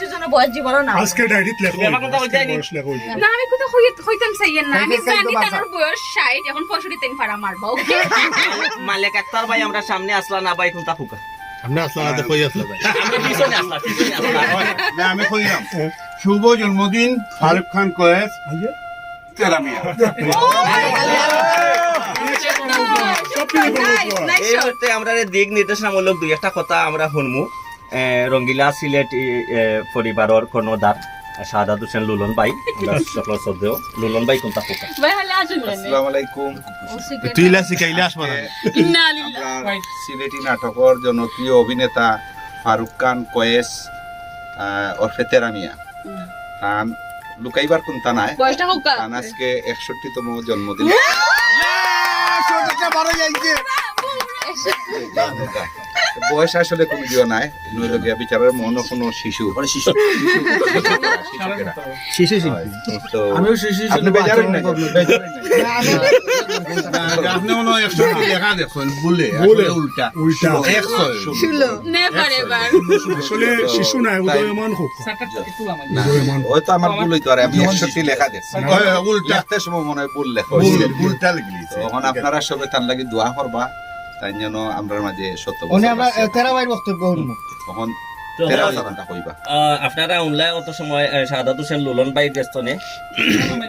সেজন্য বয়স জীবনও না? আজকে ডায়েরিত লেখো এবার কথা বলতে আইনি। বয়স লেখো না আমি কোথাও হইতাম চাইয়েন না। আমি হইতে চাই তো জানি তার বয়স ষাট এখন পঁয়ষট্টি তিন ফাড়া মারবা ওকে মালিক আক্তার ভাই আমরা সামনে আসলা না ভাই কোনটা ফুকা। আমরা আসলাম না কই আসলাম আমরা পিছনে আসলা পিছনে আসলা। না, আমি কইলাম শুভ জন্মদিন ফারুক খান কয়েস তেরামিয়া আমরা দিক নির্দেশনামূলক দুই একটা কথা আমরা শুনমু। এ, রঙ্গিলা সিলেট পরিবারের কর্ণধার শাহাদাত হোসেন লুলন ভাই সকল শ্রদ্ধেয় লুলন ভাই কোনটা ফুকা ভাই আসসালামু আলাইকুম তুই লা শিখাইলে আসবা না? সিলেটি নাটকের জনপ্রিয় অভিনেতা ফারুক খান কয়েস ওরফে তেরামিয়া তান লুকাইবার কোনটা নাই? বয়সটা হোক তান আজকে একষট্টিতম জন্মদিন। বয়স আসলে কোনো দিও নাই নইলে গিয়া বিচারের মনে কোনো শিশু শিশু। শিশু তো আমিও শিশু আপনি বেজারেন নাই আপনি মনে হয় একশো লেখা দেখুন বলে। বলে। উল্টা। উল্টা। একশো আসলে শিশু নাই উদয়মান হোক। না, হয়তো আমার ভুল হইতে পারে আমি একষট্টি লেখা দেখছি হয়, উল্টা। সময় মনে হয় ভুল লেখা উল্টা লিখলি। তখন আপনারা সবে তার লাগি দোয়া করবা। তাই যেন আমরার মাঝে সত্য উনি আমরা আসে। তেরাবাইয়ের বক্তব্য তখন কথা কইবা। আহ, আপনারা অনলাইন অত সময় শাহাদাত হোসেন লুলন ভাই ব্যস্তনে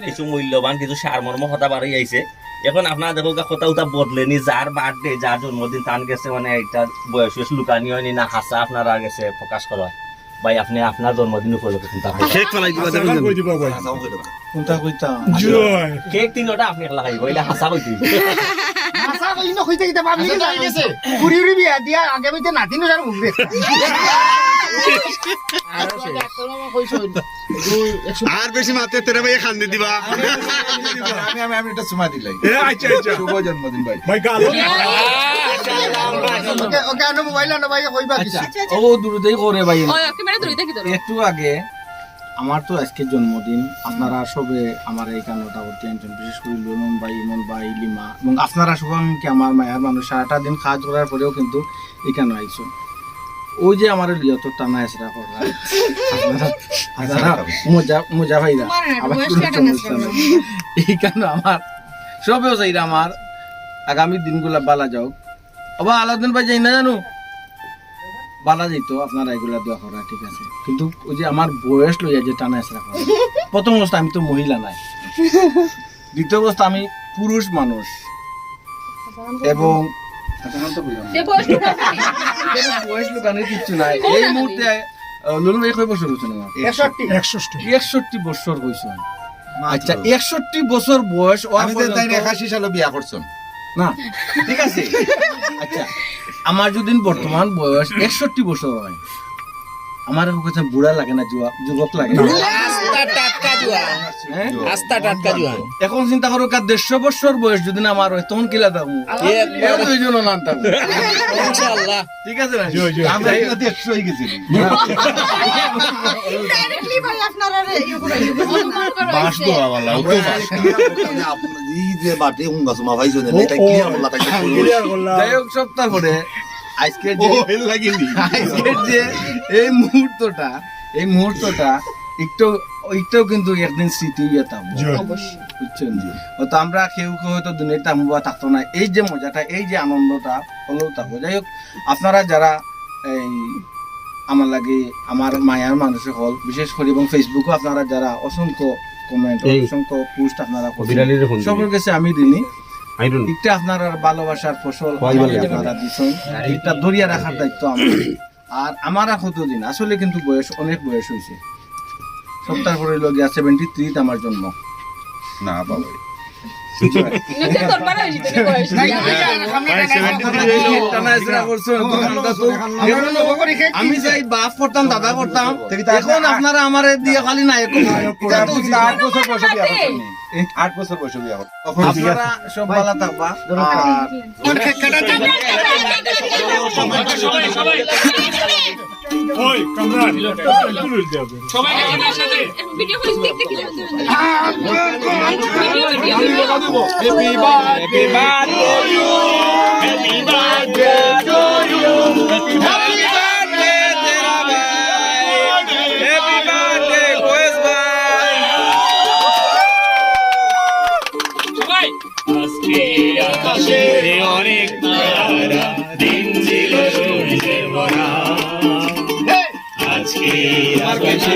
কিছু মূল্যবান কিছু সারমর্ম কথা বাড়ি আইছে। এখন আপনারা দেখো কথা উতা বদলেনি যার বার্থডে যার জন্মদিন তান গেছে মানে একটা বয়স বয়স লুকানি হয়নি না হাসা আপনারা গেছে প্রকাশ করা হয়। ভাই আপনি আপনার জন্মদিন উপলক্ষে চিন্তা করেন শেখ ফলাই দিবা কই দিব ভাই? কোনটা কইতা? জয় কেক তিনটা আপনি এটা হাসা কইতে আশা করি না কইতে কিতা পাবলিক গেছে। কুড়ি উড়ি বিয়া দিয়া আগামীতে নাতিনো যার মুখ দেখ আর বেশি মাত্রে তেরা ভাই খান দিবা। আমি আমি আমি এটা সুমা দিলাই এ আচ্ছা আচ্ছা। শুভ জন্মদিন ভাই। ভাই গালো ওকে ওকে আনো মোবাইল আনো ভাই কইবা কিছু ও দূরতেই করে ভাই। ওই ক্যামেরা ধরে দেখি ধরো একটু আগে আমার তো আজকে জন্মদিন। আপনারা সবে আমার এই কান্নটা করতে আনছেন বিশেষ করে লুনন ভাই ইমন ভাই লিমা। এবং আপনারা সবাইকে আমার মায়ের মানুষ সারাটা দিন কাজ করার পরেও কিন্তু এখানে আইছো। ওই যে আমার লিয়ত টানা এসরা আপনারা। মজা মজা ভাইরা আবার এইখানে আমার। সবেও চাইরা আমার। আগামী দিনগুলা বালা যাও। আবার আলাদিন ভাই যাই না জানো? বালা যাইতো আপনারা এগুলা দোয়া করা ঠিক আছে। কিন্তু ওই যে আমার বয়স লইয়া যে টানা এসরা করা প্রথম অবস্থা আমি তো মহিলা নাই। দ্বিতীয় অবস্থা আমি পুরুষ মানুষ। এবং যে বয়সটা কোনো বয়স লুকানোর কিচ্ছু নাই। এই মুহূর্তে লুলু ভাই কয় বছর হয়েছে আমার একষট্টি। একষট্টি। বছর হয়েছে। আচ্ছা একষট্টি বছর বয়স হওয়া আমি তাই একাশি সালে বিয়া করছেন। না। ঠিক আছে। আচ্ছা। আমার যদি বর্তমান বয়স একষট্টি বছর হয় আমার কাছে বুড়া লাগে না যুবক হ্যাঁ? এখন চিন্তা করো কার দেড়শো বছর বয়স যদি না আমার হয় তখন কিলা থাকব দুইজন নাম থাকব ঠিক আছে না? আমরা হয়ে গেছি। বাস তো তো বাস এই যে বাটে ক্লিয়ার যাই হোক যে আজকের যে এই মুহূর্তটা এই মুহূর্তটা একটু একটাও কিন্তু একদিন স্মৃতি জয় বুঝছেন হয়তো আমরা কেউ কেউ হয়তো দুনিয়াতে তামবা থাকতো না। এই যে মজাটা এই যে আনন্দটা হলেও থাকব যাই হোক আপনারা যারা এই আমার লাগে আমার মায়ার মানুষের হল বিশেষ করে এবং ফেসবুকও আপনারা যারা অসংখ্য কমেন্ট অসংখ্য পোস্ট আপনারা সবার কাছে আমি দিনি আইরন একটা আপনার ভালোবাসার ফসল আপনারা দিচ্ছেন এটা ধরিয়া রাখার দায়িত্ব আমার। আর আমার কতদিন আসলে কিন্তু বয়স অনেক বয়স হয়েছে। সপ্তাহ পরে গ্যাস সেভেন্টি থ্রিতে আমার জন্ম। না বাবা আমি চাই বাপ করতাম দাদা করতাম এখন আপনারা আমার দিয়ে খালি না এখন এটা তো উচিত না। আট বছর বয়সে আট বছর বিয়া আপনারা সব ভালো থাকবা ওই কামরান তুলে দিতে ভিডিও করে দেখতে কি দেবো happy birthday to you happy birthday to you happy birthday তেরা ভাই হ্যাপি বার্থডে কোয়েস ভাই সবাই আজকে আকাশে অনেক তারা দিন ছিল সূর্যের ভরা আজকে আকাশে